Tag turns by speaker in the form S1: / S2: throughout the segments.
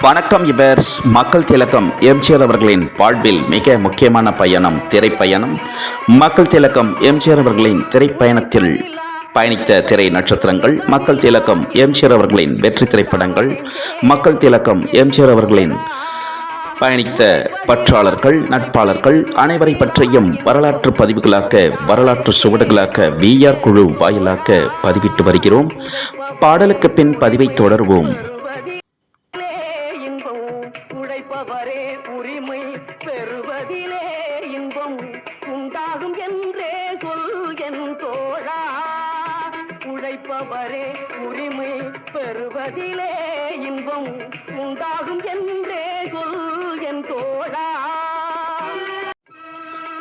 S1: வணக்கம் இவர்ஸ். மக்கள் திலகம். எம்ஜிஆர் அவர்களின் வாழ்வில் மிக முக்கியமான பயணம் திரைப்பயணம். மக்கள் திலக்கம் எம்ஜிஆர் அவர்களின் திரைப்பயணத்தில் பயணித்த திரை நட்சத்திரங்கள் மக்கள் திலக்கம் எம்ஜிஆர் அவர்களின் வெற்றி திரைப்படங்கள் மக்கள் திலக்கம் எம்ஜிஆர் அவர்களின் பயணித்த பற்றாளர்கள் நட்பாளர்கள் அனைவரை பற்றியும் வரலாற்று பதிவுகளாக வரலாற்று சுவடுகளாக விஆர் குழு வாயிலாக பதிவிட்டு வருகிறோம். பாடலுக்கு பின் பதிவை தொடர்வோம்.
S2: பெறுவதிலே இன்பம் உண்டாகும் என்றே சொல் என் தோழா.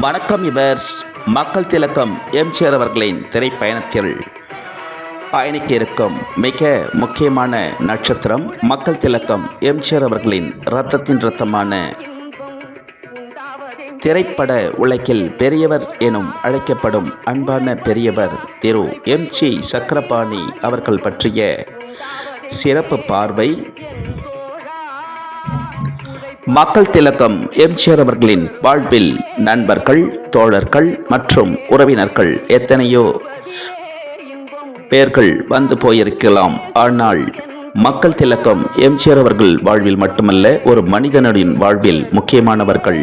S1: வணக்கம் இவர்ஸ். மக்கள் திலக்கம் எம்ஜிஆர் அவர்களின் திரைப்பயணத்தில் பயணிக்க இருக்கும் மிக முக்கியமான நட்சத்திரம் மக்கள் திலக்கம் எம்ஜிஆர் அவர்களின் இரத்தத்தின் இரத்தமான திரைப்பட உலகில் பெரியவர் எனும் அழைக்கப்படும் அன்பான பெரியவர் திரு எம் ஜி சக்கரபாணி அவர்கள் பற்றிய சிறப்பு பார்வை. மக்கள் திலக்கம் எம்ஜிஆர் அவர்களின் வாழ்வில் நண்பர்கள் தோழர்கள் மற்றும் உறவினர்கள் எத்தனையோ பெயர்கள் வந்து போயிருக்கலாம். ஆனால் மக்கள் திலக்கம் எம்ஜிஆர் அவர்கள் வாழ்வில் மட்டுமல்ல ஒரு மனிதனின் வாழ்வில் முக்கியமானவர்கள்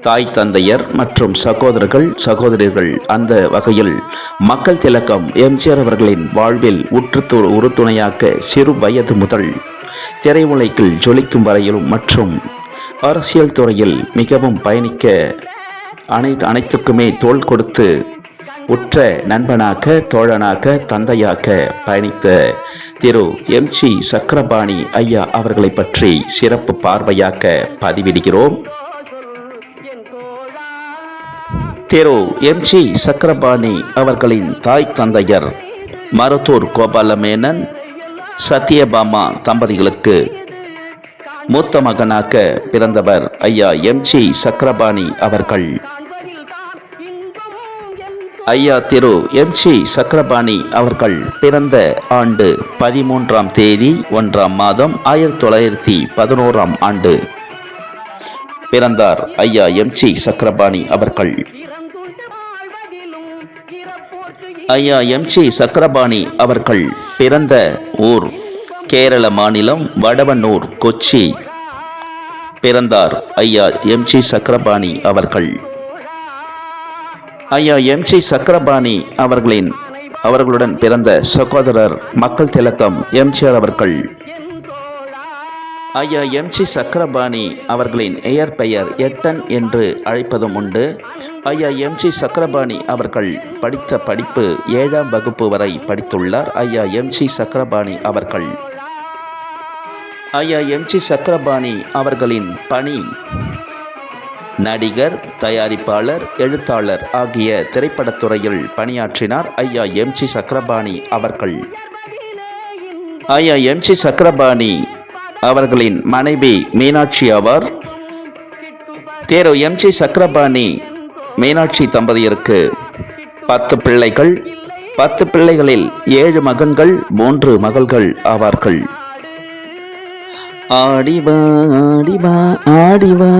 S1: தாய் தந்தையர் மற்றும் சகோதரர்கள் சகோதரிகள் அந்த வகையில் மக்கள் திலக்கம் எம்ஜிஆர் அவர்களின் வாழ்வில் உற்று து- சிறு வயது முதல் திரையுலகில் ஜொலிக்கும் வரையிலும் மற்றும் அரசியல் துறையில் மிகவும் பயணிக்க அனைத்து அனைத்துக்குமே தோள் கொடுத்து உற்ற நண்பனாக தோழனாக தந்தையாக பயணித்த திரு எம் சி சக்கரபாணி ஐயா அவர்களை பற்றி சிறப்பு பார்வையாக பதிவிடுகிறோம். திரு எம் ஜி சக்கரபாணி அவர்களின் தாய் தந்தையர் மருத்தூர் கோபாலமேனன் சத்யபாமா தம்பதிகளுக்கு மூத்த மகனாக பிறந்தவர் ஐயா எம் ஜி சக்கரபாணி அவர்கள். ஐயா திரு எம் ஜி சக்கரபாணி அவர்கள் பிறந்த ஆண்டு பதிமூன்றாம் தேதி ஒன்றாம் மாதம் ஆயிரத்தி தொள்ளாயிரத்தி பதினோராம் ஆண்டு. பிறந்தார் ஐயா எம் ஜி சக்கரபாணி அவர்கள். ஐயா எம்ஜி சக்கரபாணி அவர்கள் பிறந்த ஊர் கேரள மாநிலம் வடவனூர் கொச்சி. பிறந்தார் ஐயா எம்ஜி சக்கரபாணி அவர்கள். ஐயா எம் ஜி சக்கரபாணி அவர்களின் அவர்களுடன் பிறந்த சகோதரர் மக்கள் திலக்கம் எம்ஜிஆர் அவர்கள். ஐயா எம் சி சக்கரபாணி அவர்களின் பெயர் எட்டன் என்று அழைப்பதும் உண்டு. ஐயா எம் சி சக்கரபாணி அவர்கள் படித்த படிப்பு ஏழாம் வகுப்பு வரை படித்துள்ளார். ஐயா எம் சி சக்கரபாணி அவர்கள் ஐயா எம் சி சக்கரபாணி அவர்களின் பணி நடிகர் தயாரிப்பாளர் எழுத்தாளர் ஆகிய திரைப்படத்துறையில் பணியாற்றினார். ஐயா எம் சி சக்கரபாணி அவர்கள் ஐயா எம் சி சக்கரபாணி அவர்களின் மனைவி மீனாட்சி ஆவார். தேரோ எம் ஜி சக்கரபாணி மீனாட்சி தம்பதியருக்கு பத்து பிள்ளைகள். பத்து பிள்ளைகளில் ஏழு மகன்கள் மூன்று மகள்கள் ஆவார்கள். ஆடிவா ஆடிவா ஆடிவா.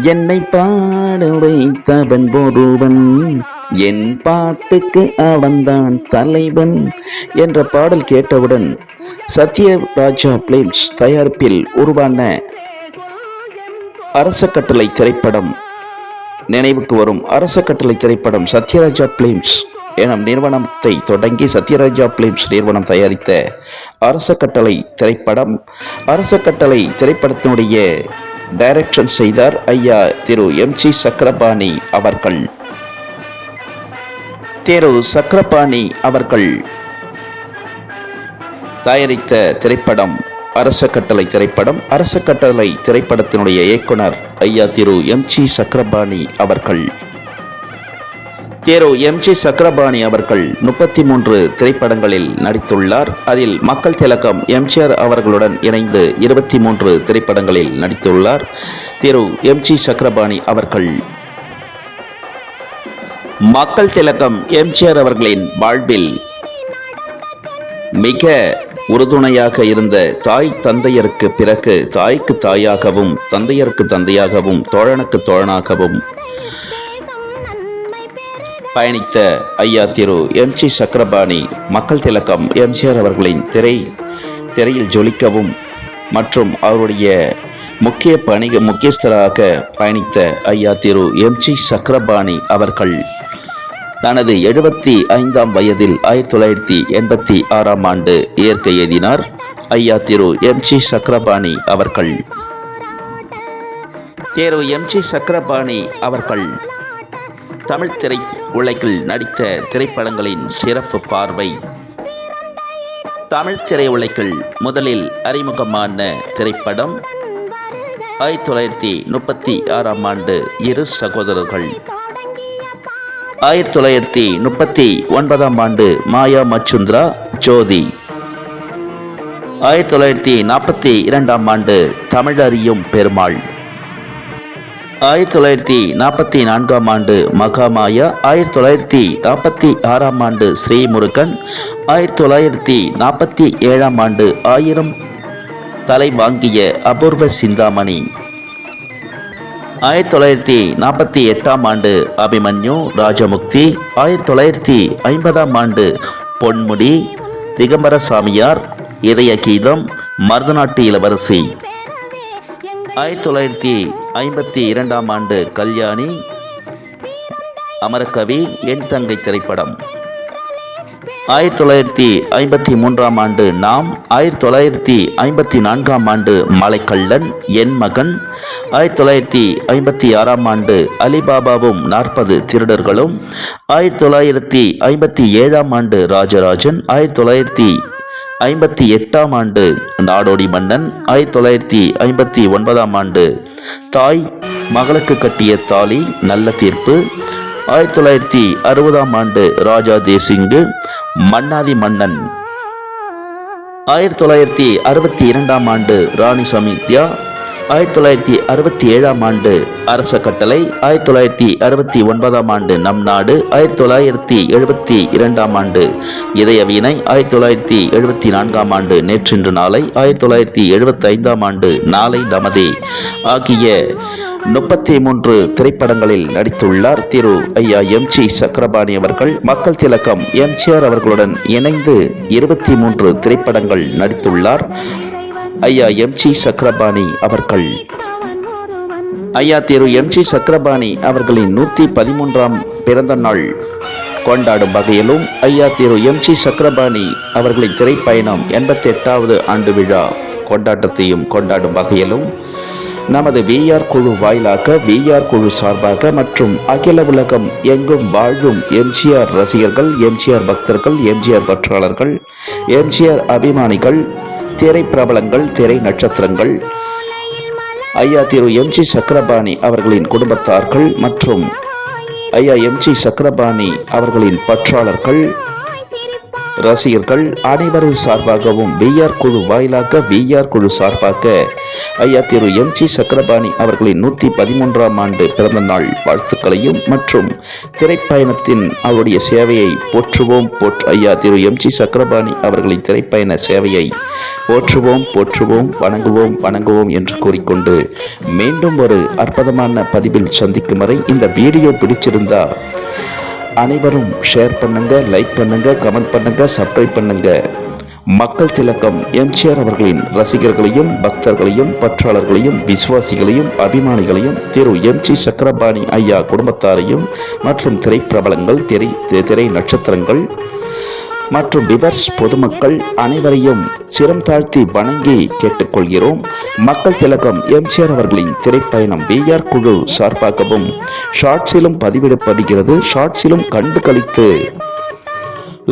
S1: என்னை பாட வைத்தவன் ஒருவன். என் பாட்டுக்கு அவன்தான் தலைவன் என்ற பாடல் கேட்டவுடன் சத்யராஜா பிலிம்ஸ் தயாரிப்பில் உருவான அரச கட்டளை திரைப்படம் நினைவுக்கு வரும் அரச கட்டளை திரைப்படம் சத்யராஜா பிலிம்ஸ் எனும் நிறுவனத்தை தொடங்கி சத்யராஜா பிலிம்ஸ் நிறுவனம் தயாரித்த அரச கட்டளை திரைப்படம் அரச கட்டளை திரைப்படத்தினுடைய டைரக்ஷன் செய்தார் ஐயா திரு எம் ஜி சக்கரபாணி அவர்கள். தேரு சக்கரபாணி அவர்கள் தயாரித்த திரைப்படம் அரச கட்டளை திரைப்படம் அரச கட்டளை திரைப்படத்தினுடைய இயக்குனர் ஐயா திரு எம் ஜி சக்கரபாணி அவர்கள். தேரு எம் ஜி சக்கரபாணி அவர்கள் முப்பத்தி மூன்று திரைப்படங்களில் நடித்துள்ளார். அதில் மக்கள் திலக்கம் எம்ஜிஆர் அவர்களுடன் இணைந்து இருபத்தி மூன்று திரைப்படங்களில் நடித்துள்ளார். திரு எம் ஜி சக்கரபாணி அவர்கள் மக்கள் திலக்கம் எம்ஜிஆர் அவர்களின் வாழ்வில் மிக உறுதுணையாக இருந்த தாய் தந்தையருக்கு பிறகு தாய்க்கு தாயாகவும் தந்தையருக்கு தந்தையாகவும் தோழனுக்கு தோழனாகவும் பயணித்த ஐயா திரு எம் ஜி சக்கரபாணி மக்கள் திலக்கம் எம்ஜிஆர் அவர்களின் திரை திரையில் ஜொலிக்கவும் மற்றும் அவருடைய முக்கிய பணி முக்கியஸ்தராக பயணித்த ஐயா திரு எம் ஜி சக்கரபாணி அவர்கள். தனது எழுபத்தி ஐந்தாம் வயதில் ஆயிரத்தி தொள்ளாயிரத்தி எண்பத்தி ஆறாம் ஆண்டு இயற்கை எழுதினார். ஐயா திரு எம் ஜி சக்கரபாணி அவர்கள். திரு எம் ஜி சக்கரபாணி அவர்கள் தமிழ் திரை உலகில் நடித்த திரைப்படங்களின் சிறப்பு பார்வை. தமிழ் திரையுலகில் முதலில் அறிமுகமான திரைப்படம் ஆயிரத்தி தொள்ளாயிரத்தி முப்பத்தி ஆறாம் ஆண்டு இரு சகோதரர்கள் ஆயிரத்தி தொள்ளாயிரத்தி முப்பத்தி ஒன்பதாம் ஆண்டு மாயா மச்சுந்திரா ஜோதி. ஆயிரத்தி தொள்ளாயிரத்தி நாற்பத்தி இரண்டாம் ஆண்டு தமிழறியும் பெருமாள். ஆயிரத்தி தொள்ளாயிரத்தி நாற்பத்தி நான்காம் ஆண்டு மகாமாயா. ஆயிரத்தி தொள்ளாயிரத்தி நாற்பத்தி ஆறாம் ஆண்டு ஸ்ரீமுருகன். ஆயிரத்தி தொள்ளாயிரத்தி நாற்பத்தி ஏழாம் ஆண்டு ஆயிரம் தலை வாங்கிய அபூர்வ சிந்தாமணி. ஆயிரத்தி தொள்ளாயிரத்தி நாற்பத்தி எட்டாம் ஆண்டு அபிமன்யு ராஜமுக்தி ஆயிரத்தி தொள்ளாயிரத்தி ஐம்பதாம் ஆண்டு பொன்முடி திகம்பர சாமியார் இதய கீதம் மருதநாட்டு இளவரசி. ஆயிரத்தி தொள்ளாயிரத்தி ஐம்பத்தி இரண்டாம் ஆண்டு கல்யாணி அமரகவி என் தங்கை திரைப்படம். ஆயிரத்தி தொள்ளாயிரத்தி ஐம்பத்தி மூன்றாம் ஆண்டு நாம் ஆயிரத்தி தொள்ளாயிரத்தி ஐம்பத்தி நான்காம் ஆண்டு மலைக்கள்ளன் என் மகன். ஆயிரத்தி தொள்ளாயிரத்தி ஐம்பத்தி ஆறாம் ஆண்டு அலிபாபாவும் நாற்பது திருடர்களும். ஆயிரத்தி தொள்ளாயிரத்தி ஐம்பத்தி ஏழாம் ஆண்டு ராஜராஜன். ஆயிரத்தி தொள்ளாயிரத்தி ஐம்பத்தி எட்டாம் ஆண்டு நாடோடி மன்னன். ஆயிரத்தி தொள்ளாயிரத்தி ஐம்பத்தி ஒன்பதாம் ஆண்டு தாய் மகளுக்கு கட்டிய தாலி நல்ல தீர்ப்பு. ஆயிரத்தி தொள்ளாயிரத்தி அறுபதாம் ஆண்டு ராஜா தேசிங்கு மன்னாதி மன்னன். ஆயிரத்தி தொள்ளாயிரத்தி அறுபத்தி இரண்டாம் ஆண்டு ராணி சமித்யா ஆயிரத்தி தொள்ளாயிரத்தி அறுபத்தி ஏழாம் ஆண்டு அரச கட்டளை ஆயிரத்தி தொள்ளாயிரத்தி அறுபத்தி ஒன்பதாம் ஆண்டு நம் நாடு ஆயிரத்தி தொள்ளாயிரத்தி எழுபத்தி இரண்டாம் ஆண்டு இதய வீணை ஆயிரத்தி தொள்ளாயிரத்தி எழுபத்தி நான்காம் ஆண்டு நேற்றின்று நாளை ஆயிரத்தி தொள்ளாயிரத்தி எழுபத்தி ஐந்தாம் ஆண்டு நாளை நமதே. ஆகிய முப்பத்தி மூன்று திரைப்படங்களில் நடித்துள்ளார் திரு ஐயா எம் ஜி சக்கரபாணி அவர்கள். மக்கள் திலக்கம் எம்ஜிஆர் அவர்களுடன் இணைந்து இருபத்தி மூன்று திரைப்படங்கள் நடித்துள்ளார். ஐயா எம் சி சக்கரபாணி அவர்கள். ஐயா திரு எம் சி சக்கரபாணி அவர்களின் நூற்றி பதிமூன்றாம் பிறந்த நாள். கொண்டாடும் வகையிலும் ஐயா திரு எம் சி சக்கரபாணி அவர்களின் திரைப்பயணம் எண்பத்தி எட்டாவது ஆண்டு விழா கொண்டாட்டத்தையும் கொண்டாடும் வகையிலும் நமது விஆர் குழு வாயிலாக விஆர் குழு சார்பாக மற்றும் அகில உலகம் எங்கும் வாழும் எம்ஜிஆர் ரசிகர்கள் எம்ஜிஆர் பக்தர்கள் எம்ஜிஆர் பற்றாளர்கள் எம்ஜிஆர் அபிமானிகள் திரை பிரபலங்கள் திரை நட்சத்திரங்கள். ஐயா திரு எம்ஜி சக்கரபாணி அவர்களின் குடும்பத்தார்கள் மற்றும் ஐயா எம்ஜி சக்கரபாணி அவர்களின் பற்றாளர்கள். ரசிகர்கள் அனைவரது சார்பாகவும் விஆர் குழு வாயிலாக விஆர் குழு சார்பாக ஐயா திரு எம் ஜி சக்கரபாணி அவர்களின் நூற்றி பதிமூன்றாம் ஆண்டு பிறந்த நாள் வாழ்த்துக்களையும் மற்றும் திரைப்பயணத்தின் அவருடைய சேவையை போற்றுவோம் போற்று ஐயா திரு எம் ஜி சக்கரபாணி அவர்களின் திரைப்பயண சேவையை போற்றுவோம் போற்றுவோம் வணங்குவோம் வணங்குவோம் என்று கூறிக்கொண்டு மீண்டும் ஒரு அற்புதமான பதிவில் சந்திக்கும் வரை இந்த வீடியோ பிடிச்சிருந்தா அனைவரும் ஷேர் பண்ணுங்க லைக் பண்ணுங்க கமெண்ட் பண்ணுங்க சப்ஸ்கிரைப் பண்ணுங்க. மக்கள் திலக்கம் எம்ஜிஆர் அவர்களின் ரசிகர்களையும் பக்தர்களையும் பற்றாளர்களையும் விசுவாசிகளையும் அபிமானிகளையும் திரு எம் ஜி சக்கரபாணி ஐயா குடும்பத்தாரையும் மற்றும் திரைப்பிரபலங்கள் திரை திரை நட்சத்திரங்கள் மற்றும் விவர்ஸ் பொதுமக்கள் அனைவரையும் சிரம் தாழ்த்தி வணங்கி கேட்டுக்கொள்கிறோம். மக்கள் திலகம் எம்ஜிஆர் அவர்களின் திரைப்பயணம் விஆர் குழு சார்பாகவும் ஷார்ட்ஸிலும் பதிவிடப்படுகிறது. ஷார்ட்ஸிலும் கண்டு கழித்து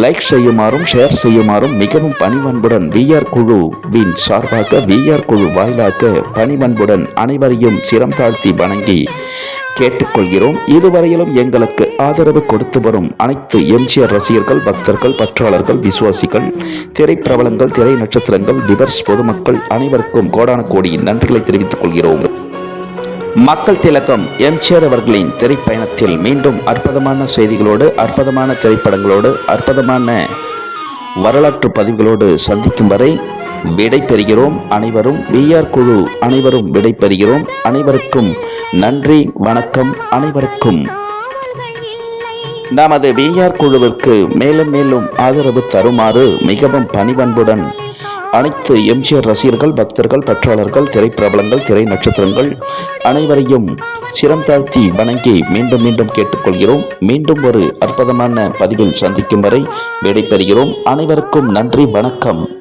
S1: லைக் செய்யுமாறும் ஷேர் செய்யுமாறும் மிகவும் பணிவன்புடன் விஆர் குழு வின் சார்பாக விஆர் குழு வாயிலாக பணிவன்புடன் அனைவரையும் சிரம் தாழ்த்தி வணங்கி கேட்டுக்கொள்கிறோம். இதுவரையிலும் எங்களுக்கு ஆதரவு கொடுத்து வரும் அனைத்து எம்ஜிஆர் ரசிகர்கள் பக்தர்கள் பற்றாளர்கள் விசுவாசிகள் திரைப்பிரபலங்கள் திரை நட்சத்திரங்கள் விவர்ஸ் பொதுமக்கள் அனைவருக்கும் கோடான கோடி நன்றிகளை தெரிவித்துக் கொள்கிறோம். மக்கள் திலகம் எம்ஜிஆர் அவர்களின் திரைப்பயணத்தில் மீண்டும் அற்புதமான செய்திகளோடு அற்புதமான திரைப்படங்களோடு அற்புதமான வரலாற்று பதிவுகளோடு சந்திக்கும் வரை விடை பெறுகிறோம். அனைவரும் விஆர் குழு அனைவரும் விடை பெறுகிறோம். அனைவருக்கும் நன்றி வணக்கம் அனைவருக்கும். நமது விஆர் குழுவிற்கு மேலும் மேலும் ஆதரவு தருமாறு மிகவும் பணிவன்புடன் அனைத்து எம்ஜிஆர் ரசிகர்கள் பக்தர்கள் பற்றாளர்கள் திரைப்பிரபலங்கள் திரை நட்சத்திரங்கள் அனைவரையும் சிரம் தாழ்த்தி வணங்கி மீண்டும் மீண்டும் கேட்டுக்கொள்கிறோம். மீண்டும் ஒரு அற்புதமான பதிவில் சந்திக்கும் வரை விடைபெறுகிறோம் அனைவருக்கும் நன்றி வணக்கம்.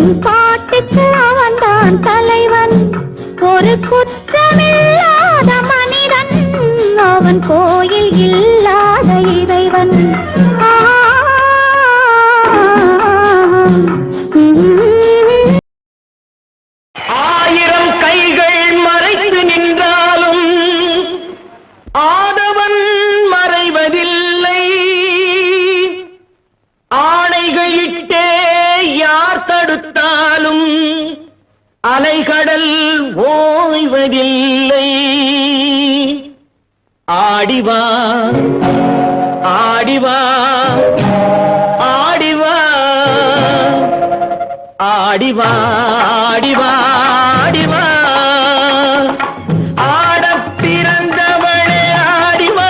S3: என் பாட்டுக்கு அவன்தான் தலைவன். ஒரு குற்றமில்லாத மனிதன். அவன் கோயில் இல்லாத இறைவன்.
S2: அலைகடல் ஓய்வதில்லை. ஆடிவா ஆடிவா ஆடிவா ஆடிவா ஆடிவா ஆடிவா ஆடப் பிறந்தவளே ஆடிவா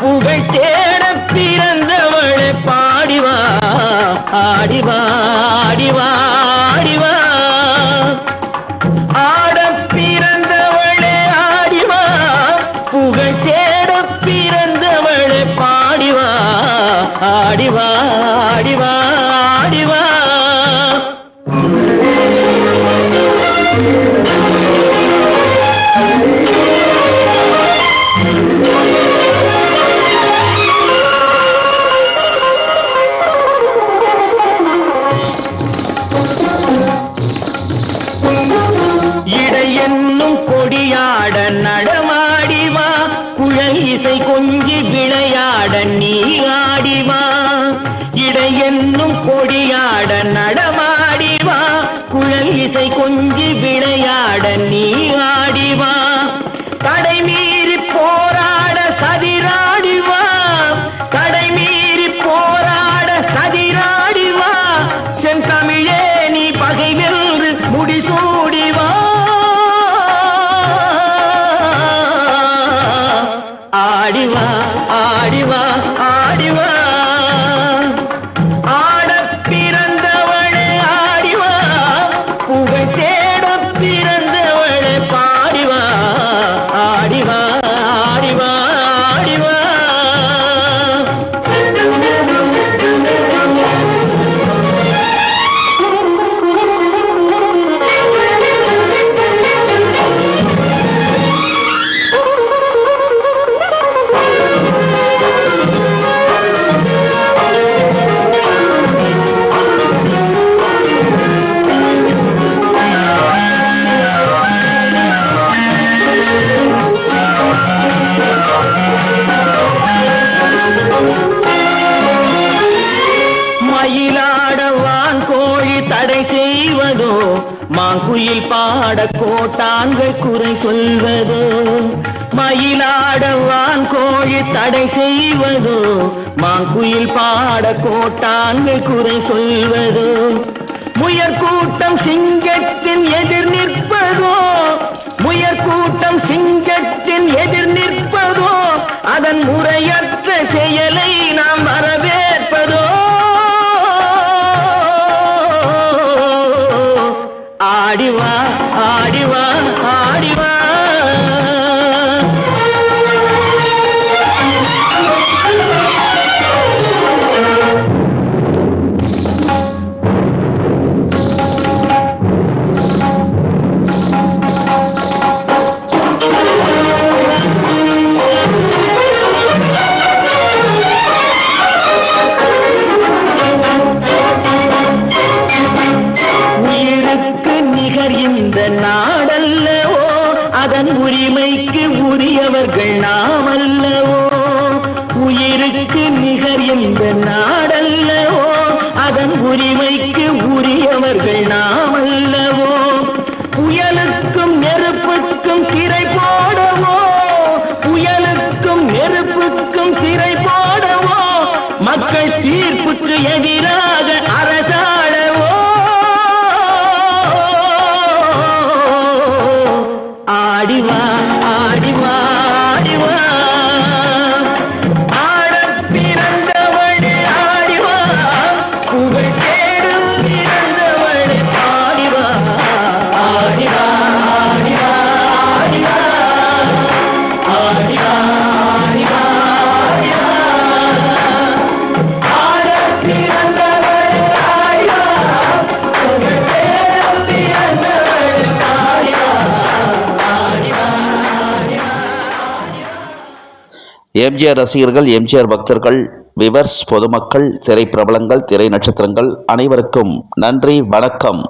S2: புகழ் தேடப் பிறந்தவளே பாடிவா ஆடிவா மாங்குயில் பாட கோட்டாங்கள் குறை சொல்வதோ? மயிலாடவான் கோழி தடை செய்வதோ? மாங்குயில் பாட கோட்டாங்கள் குறை சொல்வதோ? முயற்கூட்டம் சிங்கத்தின் எதிர் நிற்பதோ? முயற்கூட்டம் சிங்க எதிராக
S1: எம்ஜிஆர் ரசிகர்கள் எம்ஜிஆர் பக்தர்கள் விவர்ஸ் பொதுமக்கள் திரை பிரபலங்கள் திரை நட்சத்திரங்கள் அனைவருக்கும் நன்றி வணக்கம்.